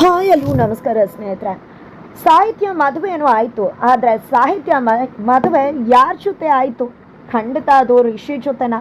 Hi ಅಲ್ಲೂ ನಮಸ್ಕಾರ ಸ್ನೇಹಿತರೆ. ಸಾಹಿತ್ಯ ಮದುವೆನೂ ಆಯಿತು, ಆದರೆ ಸಾಹಿತ್ಯ ಮದುವೆ ಯಾರ ಜೊತೆ ಆಯಿತು? ಖಂಡಿತ ಅದು ಋಷಿ ಜೊತೆನ?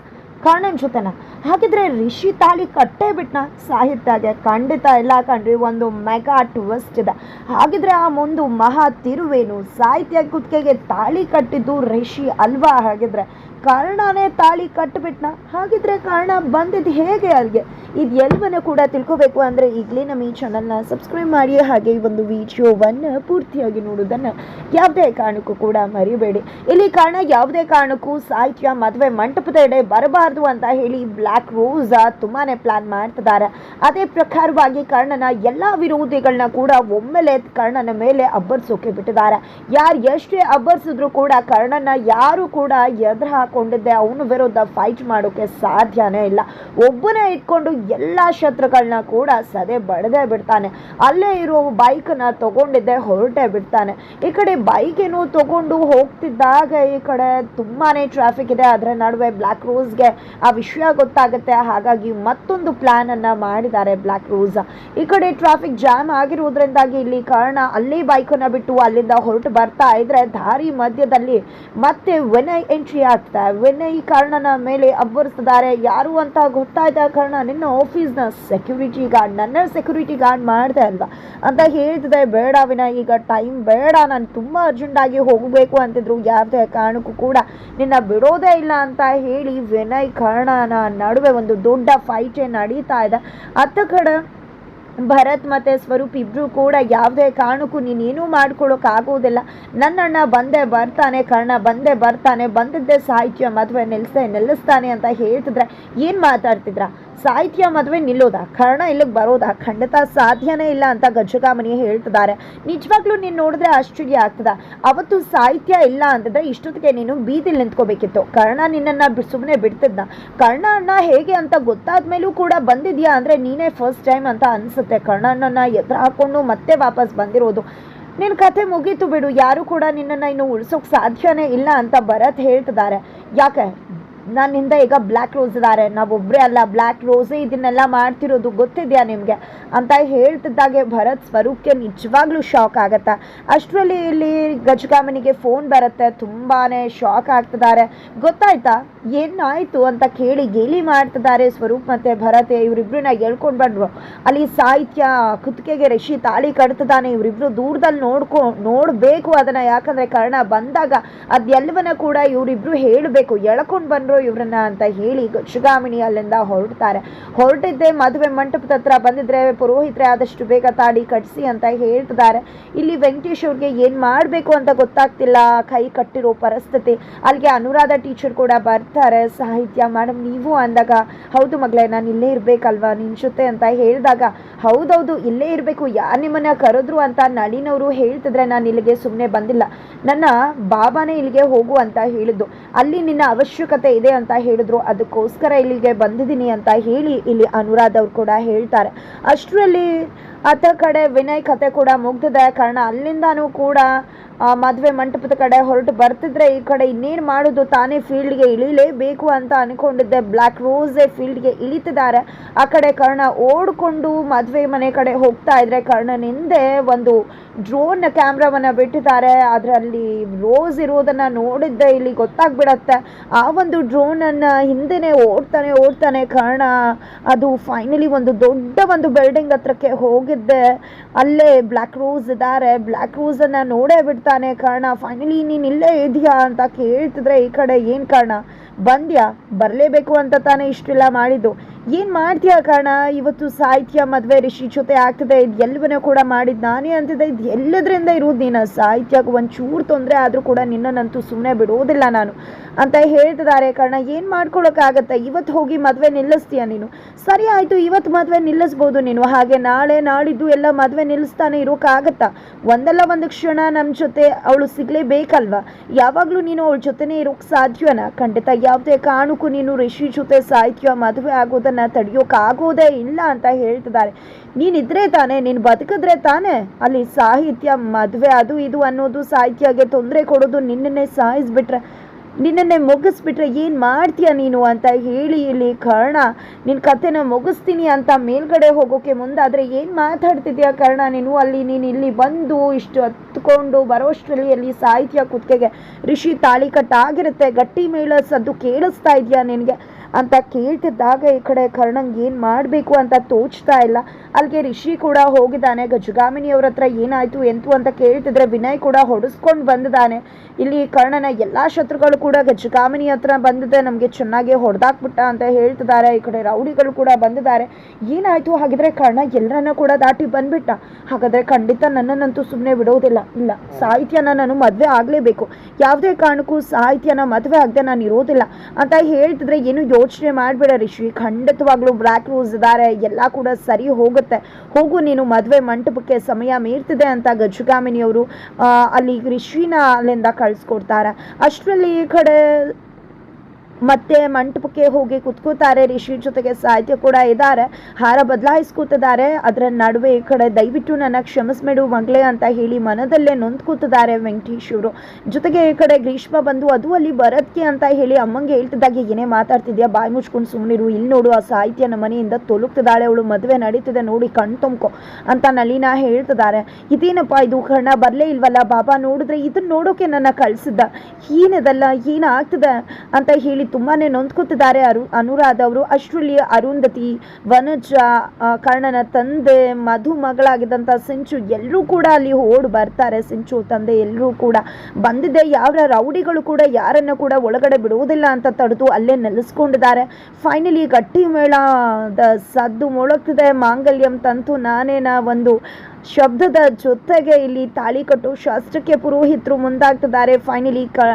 ಕರ್ಣನ್ ಜೊತೆನ. ಹಾಗಿದ್ರೆ ರಿಷಿ ತಾಳಿ ಕಟ್ಟೇ ಬಿಟ್ನ ಸಾಹಿತ್ಯಗೆ ಖಂಡಿತ ಇಲ್ಲ ಕಣ್ರಿ, ಒಂದು ಮೆಗಾ ಟ್ವಿಸ್ಟ್ ಇದೆ. ಹಾಗಿದ್ರೆ ಆ ಒಂದು ಮಹಾ ತಿರುವೇನು ಸಾಹಿತ್ಯ ಕುತ್ತಿಗೆಗೆ ತಾಳಿ ಕಟ್ಟಿದ್ದು ರಿಷಿ ಅಲ್ವಾ? ಹಾಗಿದ್ರೆ ಕರ್ಣನೇ ತಾಳಿ ಕಟ್ಟಿಬಿಟ್ನ ಹಾಗಿದ್ರೆ ಕರ್ಣ ಬಂದಿದ್ದು ಹೇಗೆ ಅಲ್ಲಿಗೆ ಇದು ಎಲ್ಲವನ್ನೂ ಕೂಡ ತಿಳ್ಕೋಬೇಕು ಅಂದರೆ ಈಗಲೇ ನಮ್ಮ ಈ ಚಾನಲ್ನ ಸಬ್ಸ್ಕ್ರೈಬ್ ಮಾಡಿ, ಹಾಗೆ ಈ ಒಂದು ವಿಡಿಯೋವನ್ನು ಪೂರ್ತಿಯಾಗಿ ನೋಡೋದನ್ನು ಯಾವುದೇ ಕಾರಣಕ್ಕೂ ಕೂಡ ಮರಿಬೇಡಿ. ಇಲ್ಲಿ ಕಾರಣ ಯಾವುದೇ ಕಾರಣಕ್ಕೂ ಸಾಹಿತ್ಯ ಮದುವೆ ಮಂಟಪದ ಎಡೆ ಬರಬಾರ್ದು ಅಂತ ಹೇಳಿ ಬ್ಲ್ಯಾಕ್ ರೋಸ್ ತುಂಬಾ ಪ್ಲಾನ್ ಮಾಡ್ತಿದ್ದಾರೆ. ಅದೇ ಪ್ರಕಾರವಾಗಿ ಕರ್ಣನ ಎಲ್ಲ ವಿರೋಧಿಗಳನ್ನ ಕೂಡ ಒಮ್ಮೆಲೆ ಕರ್ಣನ ಮೇಲೆ ಅಬ್ಬರ್ಸೋಕೆ ಬಿಟ್ಟಿದ್ದಾರೆ. ಯಾರು ಎಷ್ಟೇ ಅಬ್ಬರಿಸಿದ್ರು ಕೂಡ ಕರ್ಣನ ಯಾರು ಕೂಡ ಎದುರು ಹಾಕೊಂಡಿದ್ದೆ, ಅವನ ವಿರುದ್ಧ ಫೈಟ್ ಮಾಡೋಕೆ ಸಾಧ್ಯನೇ ಇಲ್ಲ. ಒಬ್ಬನೇ ಇಟ್ಕೊಂಡು ಎಲ್ಲ ಶತ್ರುಗಳನ್ನ ಕೂಡ ಸದೆ ಬಡದೇ ಬಿಡ್ತಾನೆ. ಅಲ್ಲೇ ಇರೋ ಬೈಕನ್ನ ತಗೊಂಡಿದ್ದೆ, ಹೊರಟೇ ಬಿಡ್ತಾನೆ. ಈ ಕಡೆ ಬೈಕ್ ಏನು ತಗೊಂಡು ಹೋಗ್ತಿದ್ದಾಗ ಈ ಕಡೆ ತುಂಬಾನೇ ಟ್ರಾಫಿಕ್ ಇದೆ. ಅದರ ನಡುವೆ ಬ್ಲ್ಯಾಕ್ ರೋಸ್ಗೆ ಆ ವಿಷಯ ಗೊತ್ತಾಗುತ್ತೆ. ಹಾಗಾಗಿ ಮತ್ತೊಂದು ಪ್ಲಾನ್ ಅನ್ನ ಮಾಡಿದ್ದಾರೆ ಬ್ಲ್ಯಾಕ್ ರೋಸ್ ಈ ಕಡೆ ಟ್ರಾಫಿಕ್ ಜಾಮ್ ಆಗಿರುವುದರಿಂದಾಗಿ ಇಲ್ಲಿ ಕಾರಣ ಅಲ್ಲಿ ಬೈಕನ್ನ ಬಿಟ್ಟು ಅಲ್ಲಿಂದ ಹೊರಟು ಬರ್ತಾ ಇದ್ರೆ ದಾರಿ ಮಧ್ಯದಲ್ಲಿ ಮತ್ತೆ ವೆನೈ ಎಂಟ್ರಿ ಆಗ್ತಾ ಈ ಕಾರಣನ ಮೇಲೆ ಅಬ್ಬರಿಸ್ತಿದ್ದಾರೆ ಯಾರು ಅಂತ ಗೊತ್ತಾಯ್ತ ಕಾರಣ ನಿನ್ನ ಆಫೀಸ್ನ ಸೆಕ್ಯೂರಿಟಿ ಗಾರ್ಡ್ ನನ್ನ ಸೆಕ್ಯೂರಿಟಿ ಗಾರ್ಡ್ ಮಾಡಿದೆ ಅಲ್ವಾ? ಅಂತ ಹೇಳ್ತಿದೆ. ಬೇಡ ವಿನಯ್ ಈಗ ಟೈಮ್ ಬೇಡ. ನಾನು ತುಂಬ ಅರ್ಜೆಂಟಾಗಿ ಹೋಗಬೇಕು ಅಂತಿದ್ರು. ಯಾವುದೇ ಕಾರಣಕ್ಕೂ ಕೂಡ ನಿನ್ನ ಬಿಡೋದೇ ಇಲ್ಲ ಅಂತ ಹೇಳಿ ವಿನಯ್ ಕರ್ಣನ ನಡುವೆ ಒಂದು ದೊಡ್ಡ ಫೈಟೇ ನಡೀತಾ ಇದೆ. ಅತ್ತ ಕಡೆ ಭರತ್ ಮತ್ತು ಸ್ವರೂಪ್ ಇಬ್ಬರು ಕೂಡ ಯಾವುದೇ ಕಾರಣಕ್ಕೂ ನೀನೇನೂ ಮಾಡ್ಕೊಳ್ಳೋಕ್ಕಾಗೋದಿಲ್ಲ ನನ್ನಣ್ಣ ಬಂದೇ ಬರ್ತಾನೆ, ಕರ್ಣ ಬಂದೇ ಬರ್ತಾನೆ, ಬಂದದ್ದೇ ಸಾಹಿತ್ಯ ಮದುವೆ ನಿಲ್ಲಿಸೇ ನಿಲ್ಲಿಸ್ತಾನೆ ಅಂತ ಹೇಳ್ತಿದ್ರೆ ಏನು ಮಾತಾಡ್ತಿದ್ರ? ಸಾಹಿತ್ಯ ಮದುವೆ ನಿಲ್ಲೋದಾ? ಕರ್ಣ ಇಲ್ಲಿಗೆ ಬರೋದಾ? ಖಂಡಿತ ಸಾಧ್ಯನೇ ಇಲ್ಲ ಅಂತ ಗಜಗಾಮನಿ ಹೇಳ್ತಿದ್ದಾರೆ. ನಿಜವಾಗ್ಲೂ ನೀನು ನೋಡಿದ್ರೆ ಆಶ್ಚರ್ಯ ಆಗ್ತದ. ಅವತ್ತು ಸಾಹಿತ್ಯ ಇಲ್ಲ ಅಂತಂದ್ರೆ ಇಷ್ಟೊತ್ತಿಗೆ ನೀನು ಬೀದಿಲಿ ನಿಂತ್ಕೋಬೇಕಿತ್ತು. ಕರ್ಣ ನಿನ್ನನ್ನು ಸುಮ್ಮನೆ ಬಿಡ್ತಿದ್ದ ಕರ್ಣ ಅಣ್ಣ ಹೇಗೆ ಅಂತ ಗೊತ್ತಾದ ಮೇಲೂ ಕೂಡ ಬಂದಿದ್ಯಾ ಅಂದರೆ ನೀನೇ ಫಸ್ಟ್ ಟೈಮ್ ಅಂತ ಅನಿಸುತ್ತೆ. ಕರ್ಣ ಅಣ್ಣನ ಎದುರು ಹಾಕೊಂಡು ಮತ್ತೆ ವಾಪಸ್ ಬಂದಿರೋದು. ನಿನ್ನ ಕತೆ ಮುಗೀತು ಬಿಡು. ಯಾರು ಕೂಡ ನಿನ್ನನ್ನು ಇನ್ನು ಉಳಿಸೋಕೆ ಸಾಧ್ಯನೇ ಇಲ್ಲ ಅಂತ ಭರತ್ ಹೇಳ್ತಿದ್ದಾರೆ. ಯಾಕೆ? ನನ್ನಿಂದ ಈಗ ಬ್ಲ್ಯಾಕ್ ರೋಸ್ ಇದ್ದಾರೆ ನಾವೊಬ್ಬರೇ ಅಲ್ಲ ಬ್ಲ್ಯಾಕ್ ರೋಸೇ ಇದನ್ನೆಲ್ಲ ಮಾಡ್ತಿರೋದು ಗೊತ್ತಿದೆಯಾ ನಿಮಗೆ? ಅಂತ ಹೇಳ್ತಿದ್ದಾಗೆ ಭರತ್ ಸ್ವರೂಪ್ಗೆ ನಿಜವಾಗ್ಲೂ ಶಾಕ್ ಆಗತ್ತೆ? ಅಷ್ಟರಲ್ಲಿ ಇಲ್ಲಿ ಗಜಗಾಮನಿಗೆ ಫೋನ್ ಬರುತ್ತೆ ತುಂಬಾ ಶಾಕ್ ಆಗ್ತಿದ್ದಾರೆ. ಗೊತ್ತಾಯ್ತಾ? ಏನಾಯಿತು ಅಂತ ಕೇಳಿ ಗೇಲಿ ಮಾಡ್ತಿದ್ದಾರೆ ಸ್ವರೂಪ್ ಮತ್ತು ಭರತ್ ನಾ ಎಳ್ಕೊಂಡು ಬಂದ್ರು. ಅಲ್ಲಿ ಸಾಹಿತ್ಯ, ಕುತ್ತಿಗೆಗೆ ರಶಿ ತಾಳಿ ಕಟ್ತಿದ್ದಾನೆ, ಇವರಿಬ್ರು ದೂರದಲ್ಲಿ ನೋಡ್ಕೊ, ನೋಡಬೇಕು ಅದನ್ನ. ಯಾಕಂದ್ರೆ ಕರ್ಣ ಬಂದಾಗ ಅದೆಲ್ಲವನ್ನ ಕೂಡ ಇವರಿಬ್ರು ಹೇಳಬೇಕು. ಎಳ್ಕೊಂಡು ಬಂದ್ರು ಇವರನ್ನ ಅಂತ ಹೇಳಿ ಗಜಗಾಮಿನಿ ಅಲ್ಲಿಂದ ಹೊರಡ್ತಾರೆ. ಹೊರಟಿದ್ದೆ ಮದುವೆ ಮಂಟಪದ ಹತ್ರ ಬಂದಿದ್ರೆ ಪುರೋಹಿತರೆ ಆದಷ್ಟು ಬೇಗ ತಾಳಿ ಕಟ್ಸಿ ಅಂತ ಹೇಳ್ತಿದ್ದಾರೆ. ಇಲ್ಲಿ ವೆಂಕಟೇಶ್ ಅವ್ರಿಗೆ ಏನು ಮಾಡಬೇಕು ಅಂತ ಗೊತ್ತಾಗ್ತಿಲ್ಲ. ಕೈ ಕಟ್ಟಿರೋ ಪರಿಸ್ಥಿತಿ. ಅಲ್ಲಿಗೆ ಅನುರಾಧ ಟೀಚರ್ ಕೂಡ ಬರ್ತಾರೆ. ಸಾಹಿತ್ಯ ಮೇಡಮ್ ನೀವು ಅಂದಾಗ, ಹೌದು ಮಗಳೇ, ನಾನು ಇಲ್ಲೇ ಇರಬೇಕಲ್ವಾ? ನಿನ್ನ ಜೊತೆ ಅಂತ ಹೇಳಿದಾಗ, ಹೌದೌದು, ಇಲ್ಲೇ ಇರಬೇಕು. ಯಾರು ನಿಮ್ಮನ್ನ ಕರೆದ್ರು ಅಂತ ನಳಿನವರು ಹೇಳ್ತಿದ್ರೆ ನಾನು ಇಲ್ಲಿಗೆ ಸುಮ್ಮನೆ ಬಂದಿಲ್ಲ. ನನ್ನ ಬಾಬಾನೇ ಇಲ್ಲಿಗೆ ಹೋಗು ಅಂತ ಹೇಳಿದ್ದು. ಅಲ್ಲಿ ನಿನ್ನ ಅವಶ್ಯಕತೆ ಇದೆ ಅಂತ ಹೇಳಿದ್ರು. ಅದಕ್ಕೋಸ್ಕರ ಇಲ್ಲಿಗೆ ಬಂದಿದ್ದೀನಿ ಅಂತ ಹೇಳಿ ಇಲ್ಲಿ ಅನುರಾಧ ಅವ್ರು ಕೂಡ ಹೇಳ್ತಾರೆ. ಅಷ್ಟರಲ್ಲಿ ಆತ ಕಡೆ ವಿನಯ್ ಕತೆ ಕೂಡ ಮುಗ್ದಿದೆ. ಕಾರಣ ಅಲ್ಲಿಂದಾನೂ ಕೂಡ ಮದುವೆ ಮಂಟಪದ ಕಡೆ ಹೊರಟು ಬರ್ತಿದ್ರೆ ಈ ಕಡೆ ಇನ್ನೇನು ಮಾಡೋದು? ತಾನೇ ಫೀಲ್ಡ್ಗೆ ಇಳಿಲೇಬೇಕು ಅಂತ ಅನ್ಕೊಂಡಿದ್ದೆ. ಬ್ಲ್ಯಾಕ್ ರೋಸೇ ಫೀಲ್ಡ್ಗೆ ಇಳಿತಿದ್ದಾರೆ. ಆ ಕಡೆ ಕರ್ಣ ಓಡ್ಕೊಂಡು ಮದುವೆ ಮನೆ ಕಡೆ ಹೋಗ್ತಾ ಇದ್ರೆ ಕರ್ಣನ ಹಿಂದೆ ಒಂದು ಡ್ರೋನ್ ಕ್ಯಾಮ್ರಾವನ್ನು ಬಿಟ್ಟಿದ್ದಾರೆ. ಅದರಲ್ಲಿ ರೋಸ್ ಇರೋದನ್ನ ನೋಡಿದ್ದೆ. ಇಲ್ಲಿ ಗೊತ್ತಾಗ್ಬಿಡತ್ತೆ. ಆ ಒಂದು ಡ್ರೋನನ್ನು ಹಿಂದೆನೆ ಓಡ್ತಾನೆ ಓಡ್ತಾನೆ ಕರ್ಣ. ಅದು ಫೈನಲಿ ಒಂದು ದೊಡ್ಡ ಒಂದು ಬಿಲ್ಡಿಂಗ್ ಹತ್ರಕ್ಕೆ ಹೋಗಿದ್ದೆ. ಅಲ್ಲೇ ಬ್ಲ್ಯಾಕ್ ರೋಸ್ ಇದ್ದಾರೆ. ಬ್ಲ್ಯಾಕ್ ರೋಸನ್ನು ನೋಡೇ ಬಿಡ್ತಾನೆ ಕಾರಣ ಫೈನಲಿ ನೀನು ಇಲ್ಲೇ ಇದೆಯಾ? ಅಂತ ಕೇಳ್ತಿದ್ರೆ, ಈ ಕಡೆ ಏನು ಕಾರಣ? ಬಂದ್ಯಾ? ಬರಲೇಬೇಕು ಅಂತ ತಾನೇ ಇಷ್ಟೆಲ್ಲ ಮಾಡಿದ್ದು. ಏನು ಮಾಡ್ತೀಯ ಕಾರಣ? ಇವತ್ತು ಸಾಹಿತ್ಯ, ಮದುವೆ, ರಿಷಿ ಜೊತೆ ಆಗ್ತದೆ. ಇದು ಎಲ್ಲವನ್ನೂ ಕೂಡ ಮಾಡಿದ್ದು ನಾನೇ ಅಂತಿದ್ದೆ. ಇದು ಎಲ್ಲದರಿಂದ ಇರೋದು ನೀನು. ಸಾಹಿತ್ಯಕ್ಕೆ ಒಂದು ಚೂರು ತೊಂದರೆ ಆದರೂ ಕೂಡ ನಿನ್ನನ್ನಂತೂ ಸುಮ್ಮನೆ ಬಿಡೋದಿಲ್ಲ ನಾನು. ಅಂತ ಹೇಳ್ತಿದ್ದಾರೆ ಕಾರಣ. ಏನು ಮಾಡ್ಕೊಳಕ್ಕಾಗತ್ತೆ? ಇವತ್ತು ಹೋಗಿ ಮದುವೆ ನಿಲ್ಲಿಸ್ತೀಯ ನೀನು? ಸರಿ ಆಯಿತು ಇವತ್ತು ಮದುವೆ ನಿಲ್ಲಿಸ್ಬೋದು ನೀನು. ಹಾಗೆ ನಾಳೆ ನಾಳಿದ್ದು ಎಲ್ಲ ಮದುವೆ ನಿಲ್ಲಿಸ್ತಾನೆ ಇರೋಕ್ಕಾಗತ್ತಾ ಒಂದಲ್ಲ ಒಂದು ಕ್ಷಣ ನಮ್ಮ ಜೊತೆ ಅವಳು ಸಿಗಲೇಬೇಕಲ್ವಾ? ಯಾವಾಗಲೂ ನೀನು ಅವಳ ಜೊತೆನೇ ಇರೋಕ್ಕೆ ಸಾಧ್ಯನಾ? ಖಂಡಿತ, ಯಾವುದೇ ಕಾರಣಕ್ಕೂ ನೀನು ರಿಷಿ ಜೊತೆ ಸಾಹಿತ್ಯ, ಮದುವೆ ಆಗೋದನ್ನು ತಡೆಯೋಕ್ಕಾಗೋದೇ ಇಲ್ಲ ಅಂತ ಹೇಳ್ತಿದ್ದಾರೆ. ನೀನಿದ್ರೆ ತಾನೆ, ನೀನು ಬದುಕಿದ್ರೆ ತಾನೆ ಅಲ್ಲಿ ಸಾಹಿತ್ಯ ಮದುವೆ ಅದು ಇದು ಅನ್ನೋದು ಸಾಹಿತ್ಯಗೆ ತೊಂದರೆ ಕೊಡೋದು ನಿನ್ನನ್ನೇ ಸಾಯಿಸ್ಬಿಟ್ರೆ, ನಿನ್ನನ್ನೇ ಮುಗಿಸ್ಬಿಟ್ರೆ ಏನು ಮಾಡ್ತೀಯ ನೀನು ಅಂತ ಹೇಳಿ ಇಲ್ಲಿ ಕರ್ಣ ನಿನ್ನ ಕತೆನ ಮುಗಿಸ್ತೀನಿ ಅಂತ ಮೇಲ್ಗಡೆ ಹೋಗೋಕೆ ಮುಂದಾದರೆ ಏನು ಮಾತಾಡ್ತಿದ್ಯಾ ಕರ್ಣ ನೀನು? ಅಲ್ಲಿ ನೀನು ಇಲ್ಲಿ ಬಂದು ಇಷ್ಟು ಹತ್ಕೊಂಡು ಬರೋಷ್ಟರಲ್ಲಿ ಅಲ್ಲಿ ಸಾಹಿತ್ಯ ಕುತ್ತಿಗೆಗೆ ಋಷಿ ತಾಳಿ ಕಟ್ಟಾಗಿರುತ್ತೆ ಗಟ್ಟಿ ಮೇಳ ಸದ್ದು ಕೇಳಿಸ್ತಾ ಇದೆಯಾ ನಿನಗೆ? ಅಂತ ಕೇಳ್ತಿದ್ದಾಗ ಈ ಕಡೆ ಕರ್ಣಂಗೆ ಏನು ಮಾಡಬೇಕು ಅಂತ ತೋಚ್ತಾ ಇಲ್ಲ. ಅಲ್ಲಿಗೆ ರಿಷಿ ಕೂಡ ಹೋಗಿದ್ದಾನೆ. ಗಜಗಾಮಿನಿಯವ್ರ ಹತ್ರ ಏನಾಯಿತು, ಎಂತು ಅಂತ ಕೇಳ್ತಿದ್ರೆ ವಿನಯ್ ಕೂಡ ಹೊಡೆಸ್ಕೊಂಡು ಬಂದಿದ್ದಾನೆ. ಇಲ್ಲಿ ಕರ್ಣನ ಎಲ್ಲ ಶತ್ರುಗಳು ಕೂಡ ಗಜಗಾಮಿನಿ ಹತ್ರ ಬಂದಿದೆ. ನಮಗೆ ಚೆನ್ನಾಗಿ ಹೊಡೆದಾಕ್ಬಿಟ್ಟ ಅಂತ ಹೇಳ್ತಿದ್ದಾರೆ. ಈ ಕಡೆ ರೌಡಿಗಳು ಕೂಡ ಬಂದಿದ್ದಾರೆ. ಏನಾಯಿತು ಹಾಗಿದ್ರೆ ಕರ್ಣ ಎಲ್ಲರನ್ನ ಕೂಡ ದಾಟಿ ಬಂದ್ಬಿಟ್ಟ. ಹಾಗಾದರೆ ಖಂಡಿತ ನನ್ನನ್ನಂತೂ ಸುಮ್ಮನೆ ಬಿಡೋದಿಲ್ಲ. ಇಲ್ಲ, ಸಾಹಿತ್ಯನ ನಾನು ಮದುವೆ ಆಗಲೇಬೇಕು. ಯಾವುದೇ ಕಾರಣಕ್ಕೂ ಸಾಹಿತ್ಯನ ಮದುವೆ ಆಗದೆ ನಾನು ಇರೋದಿಲ್ಲ ಅಂತ ಹೇಳ್ತಿದ್ರೆ ಏನು ಯೋಚನೆ ಮಾಡಬೇಡ ರಿಷಿ. ಖಂಡಿತವಾಗ್ಲೂ ಬ್ಲ್ಯಾಕ್ ರೋಸ್ ಇದ್ದಾರೆ ಎಲ್ಲ ಕೂಡ ಸರಿ ಹೋಗುತ್ತೆ. ಹೋಗು, ನೀನು ಮದುವೆ ಮಂಟಪಕ್ಕೆ ಸಮಯ ಮೀರ್ತಿದೆ ಅಂತ ಗಜಗಾಮಿನಿಯವರು ಅಲ್ಲಿ ರಿಷಿನ ಅಲ್ಲಿಂದ ಕಳಿಸ್ಕೊಡ್ತಾರೆ. ಅಷ್ಟರಲ್ಲಿ ಈ ಕಡೆ ಮತ್ತೆ ಮಂಟಪಕ್ಕೆ ಹೋಗಿ ಕುತ್ಕೋತಾರೆ. ರಿಷಿ ಜೊತೆಗೆ ಸಾಹಿತ್ಯ ಕೂಡ ಇದ್ದಾರೆ. ಹಾರ ಬದಲಾಯಿಸ್ಕೊತಿದ್ದಾರೆ. ಅದರ ನಡುವೆ ಈ ಕಡೆ ದಯವಿಟ್ಟು ನನ್ನ ಕ್ಷಮಿಸ್ಬೇಡು ಮಗಳೇ ಅಂತ ಹೇಳಿ ಮನದಲ್ಲೇ ನೊಂದ್ಕೋತಿದ್ದಾರೆ ವೆಂಕಟೇಶ್ ಅವರು ಜೊತೆಗೆ ಈ ಕಡೆ ಗ್ರೀಷ್ಮ ಬಂದು ಅದು ಅಲ್ಲಿ ಬರತ್ಕೆ ಅಂತ ಹೇಳಿ ಅಮ್ಮಂಗೆ ಹೇಳ್ತಿದ್ದಾಗ, ಏನೇ ಮಾತಾಡ್ತಿದ್ಯಾ? ಬಾಯಿ ಮುಚ್ಕೊಂಡು ಸುಮ್ಮನಿರು ಇಲ್ಲಿ ನೋಡು, ಆ ಸಾಹಿತ್ಯ ನಮ್ಮ ಮನೆಯಿಂದ ತೊಲುಕ್ತಿದ್ದಾಳೆ ಅವಳು ಮದುವೆ ನಡೀತಿದೆ ನೋಡಿ ಕಣ್ ತುಂಬ್ಕೊ ಅಂತ ನಳಿನ ಹೇಳ್ತಿದ್ದಾರೆ. ಇದೇನಪ್ಪ ಇದು? ಕಣ ಬರಲೇ ಇಲ್ವಲ್ಲ? ಬಾಬಾ ನೋಡಿದ್ರೆ ಇದನ್ನ ನೋಡೋಕೆ ನನ್ನ ಕಳಿಸಿದ್ದ. ಏನದಲ್ಲ? ಏನಾಗ್ತದೆ ಅಂತ ಹೇಳಿ ತುಂಬಾನೇ ನೊಂದ್ಕೊತಿದ್ದಾರೆ ಅರು, ಅನುರಾಧ ಅವರು. ಅಶ್ರುಲಿ ಅರುಂಧತಿ ವನಜ ಕರ್ಣನ ತಂದೆ, ಮಧು ಮಗಳಾಗಿದ್ದಂಥ ಸಿಂಚು ಎಲ್ಲರೂ ಕೂಡ ಅಲ್ಲಿ ಓಡ್ ಬರ್ತಾರೆ. ಸಿಂಚು ತಂದೆ ಎಲ್ಲರೂ ಕೂಡ ಬಂದಿದ್ದೆ ಯಾವ ರೌಡಿಗಳು ಕೂಡ ಯಾರನ್ನು ಕೂಡ ಒಳಗಡೆ ಬಿಡುವುದಿಲ್ಲ ಅಂತ ತಡೆದು ಅಲ್ಲೇ ನೆಲೆಸ್ಕೊಂಡಿದ್ದಾರೆ. ಫೈನಲಿ ಗಟ್ಟಿ ಮೇಳದ ಸದ್ದು ಮೊಳಗ್ತಿದೆ. ಮಾಂಗಲ್ಯಂ ತಂತು ನಾನೇನ ಒಂದು ಶಬ್ದದ ಜೊತೆಗೆ ಇಲ್ಲಿ ತಾಳಿ ಕಟ್ಟು ಶಾಸ್ತ್ರಕ್ಕೆ ಪುರೋಹಿತರು ಮುಂದಾಗ್ತಿದ್ದಾರೆ. ಫೈನಲಿ ಕ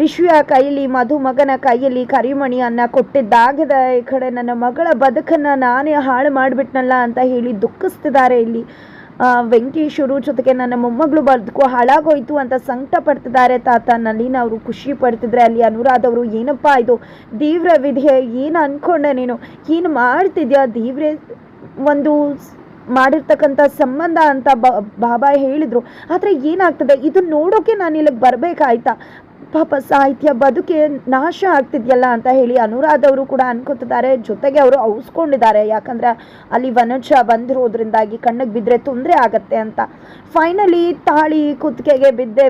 ರಿಷಿಯ ಕೈಯಲ್ಲಿ ಮಧುಮಗನ ಕೈಯಲ್ಲಿ ಕರಿಮಣಿಯನ್ನ ಕೊಟ್ಟಿದ್ದಾಗದ. ಈ ಕಡೆ ನನ್ನ ಮಗಳ ಬದುಕನ್ನ ನಾನೇ ಹಾಳು ಮಾಡಿಬಿಟ್ನಲ್ಲ ಅಂತ ಹೇಳಿ ದುಃಖಿಸ್ತಿದ್ದಾರೆ ಇಲ್ಲಿ. ವೆಂಕಟೇಶ್ವರು ಜೊತೆಗೆ ನನ್ನ ಮೊಮ್ಮಗಳು ಬದುಕು ಹಾಳಾಗೋಯ್ತು ಅಂತ ಸಂಕಟ ಪಡ್ತಿದ್ದಾರೆ ತಾತ ನಲ್ಲಿನ ಅವರು ಖುಷಿ ಪಡ್ತಿದ್ರೆ ಅಲ್ಲಿ ಅನುರಾಧ ಅವರು ಏನಪ್ಪಾ ಇದು? ದೇವ್ರ ವಿಧಿಯ, ಏನು ಅನ್ಕೊಂಡೆ ನೀನು? ಏನು ಮಾಡ್ತಿದ್ಯಾ? ದೇವ್ರೆ ಒಂದು ಮಾಡಿರ್ತಕ್ಕಂಥ ಸಂಬಂಧ ಅಂತ ಬಾಬಾ ಹೇಳಿದ್ರು. ಆದರೆ ಏನಾಗ್ತದೆ? ಇದು ನೋಡೋಕೆ ನಾನು ಇಲ್ಲಿಗೆ ಬರಬೇಕಾಯ್ತಾ? ಪಾಪ ಸಾಹಿತ್ಯ ಬದುಕೆ ನಾಶ ಆಗ್ತಿದ್ಯಲ್ಲ ಅಂತ ಹೇಳಿ ಅನುರಾಧ ಅವರು ಕೂಡ ಅನ್ಕೋತಿದ್ದಾರೆ. ಜೊತೆಗೆ ಅವರು ಔಸ್ಕೊಂಡಿದ್ದಾರೆ. ಯಾಕಂದ್ರೆ ಅಲ್ಲಿ ವನಜ ಬಂದಿರೋದ್ರಿಂದಾಗಿ ಕಣ್ಣಿಗೆ ಬಿದ್ದರೆ ತೊಂದರೆ ಆಗತ್ತೆ ಅಂತ. ಫೈನಲಿ ತಾಳಿ ಕುತ್ತಿಗೆಗೆ ಬಿದ್ದೆ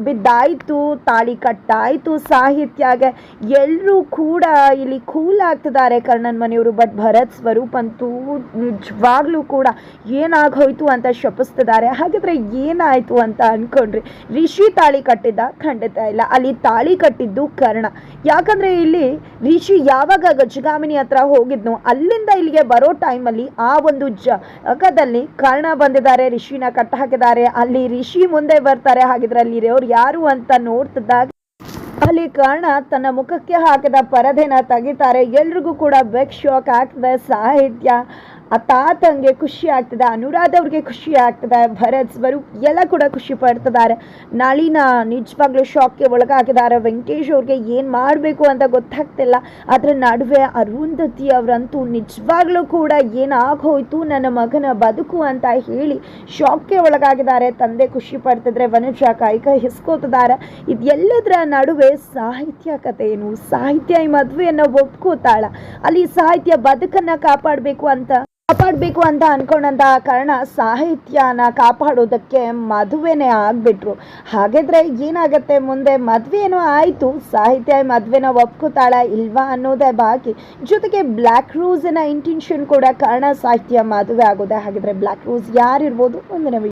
ಬಿದ್ದಾಯ್ತು, ತಾಳಿ ಕಟ್ಟಾಯ್ತು, ಸಾಹಿತ್ಯಾಗ ಎಲ್ಲರೂ ಕೂಡ ಇಲ್ಲಿ ಕೂಲ್ ಆಗ್ತಿದ್ದಾರೆ ಕರ್ಣನ್ ಮನೆಯವರು ಬಟ್ ಭರತ್ ಸ್ವರೂಪ್ ಅಂತೂ ನಿಜವಾಗ್ಲೂ ಕೂಡ ಏನಾಗೋಯ್ತು ಅಂತ ಶಪಿಸ್ತಿದ್ದಾರೆ. ಹಾಗಿದ್ರೆ ಏನಾಯ್ತು ಅಂತ ಅನ್ಕೊಂಡ್ರಿ. ರಿಷಿ ತಾಳಿ ಕಟ್ಟಿದ್ದ ಖಂಡಿತ ಇಲ್ಲ. ಅಲ್ಲಿ ತಾಳಿ ಕಟ್ಟಿದ್ದು ಕರ್ಣ. ಯಾಕಂದ್ರೆ ಇಲ್ಲಿ ರಿಷಿ ಯಾವಾಗ ಗಜಗಾಮಿನಿ ಹತ್ರ ಹೋಗಿದ್ನೋ ಅಲ್ಲಿಂದ ಇಲ್ಲಿಗೆ ಬರೋ ಟೈಮಲ್ಲಿ ಆ ಒಂದು ಜಾಗದಲ್ಲಿ ಕರ್ಣ ಬಂದಿದ್ದಾರೆ ರಿಷಿನ ಕಟ್ಟ ಹಾಕಿದ್ದಾರೆ ಅಲ್ಲಿ ರಿಷಿ ಮುಂದೆ ಬರ್ತಾರೆ ಹಾಗಿದ್ರೆ ಅಲ್ಲಿ ಇರೋರು ಯಾರು ಅಂತ ನೋಡ್ತಿದ್ದಾಗ ಅಲ್ಲಿ ಕರ್ಣ ತನ್ನ ಮುಖಕ್ಕೆ ಹಾಕಿದ ಪರದೆನ ತೆಗಿತಾರೆ. ಎಲ್ರಿಗೂ ಕೂಡ ಬೆಕ್ ಶಾಕ್ ಆಗ್ತದೆ. ಸಾಹಿತ್ಯ ಆ ತಾತಂಗೆ ಖುಷಿ ಆಗ್ತದೆ ಅನುರಾಧ ಅವ್ರಿಗೆ ಖುಷಿ ಆಗ್ತದೆ, ಭರತ್, ಸ್ವರೂಪ್ ಎಲ್ಲ ಕೂಡ ಖುಷಿ ಪಡ್ತಿದ್ದಾರೆ. ನಳಿನ ನಿಜವಾಗ್ಲೂ ಶಾಕ್ಗೆ ಒಳಗಾಗಿದ್ದಾರೆ. ವೆಂಕಟೇಶ್ ಅವ್ರಿಗೆ ಏನು ಮಾಡಬೇಕು ಅಂತ ಗೊತ್ತಾಗ್ತಿಲ್ಲ. ಅದರ ನಡುವೆ ಅರುಂಧತಿ ಅವರಂತೂ ನಿಜವಾಗ್ಲೂ ಕೂಡ ಏನಾಗೋಯ್ತು ನನ್ನ ಮಗನ ಬದುಕು ಅಂತ ಹೇಳಿ ಶಾಕ್ಗೆ ಒಳಗಾಗಿದ್ದಾರೆ. ತಂದೆ ಖುಷಿ ಪಡ್ತಿದ್ರೆ ವನಜ ಕೈ ಹಿಸ್ಕೋತಿದ್ದಾರೆ. ಇದೆಲ್ಲದರ ನಡುವೆ ಸಾಹಿತ್ಯ ಕಥೆ ಏನು? ಸಾಹಿತ್ಯ ಈ ಮದುವೆಯನ್ನು ಒಪ್ಕೋತಾಳ. ಅಲ್ಲಿ ಸಾಹಿತ್ಯ ಬದುಕನ್ನ ಕಾಪಾಡಬೇಕು ಅಂತ ಕಾಪಾಡಬೇಕು ಅಂತ ಅನ್ಕೊಂಡಂತ ಕಾರಣ ಸಾಹಿತ್ಯನ ಕಾಪಾಡೋದಕ್ಕೆ ಮದುವೆನೇ ಆಗ್ಬಿಟ್ರು. ಹಾಗಿದ್ರೆ ಏನಾಗತ್ತೆ? ಮುಂದೆ ಮದುವೆನೂ ಆಯಿತು. ಸಾಹಿತ್ಯ ಮದುವೆನ ಒಪ್ಕೋತಾಳ ಇಲ್ವಾ ಅನ್ನೋದೇ ಬಾಕಿ. ಜೊತೆಗೆ ಬ್ಲ್ಯಾಕ್ ರೋಸಿನ ಇಂಟೆನ್ಷನ್ ಕೂಡ ಕಾರಣ ಸಾಹಿತ್ಯ ಮದುವೆ ಆಗೋದೆ. ಹಾಗಿದ್ರೆ ಬ್ಲ್ಯಾಕ್ ರೋಸ್ ಯಾರಿರ್ಬೋದು? ಮುಂದಿನ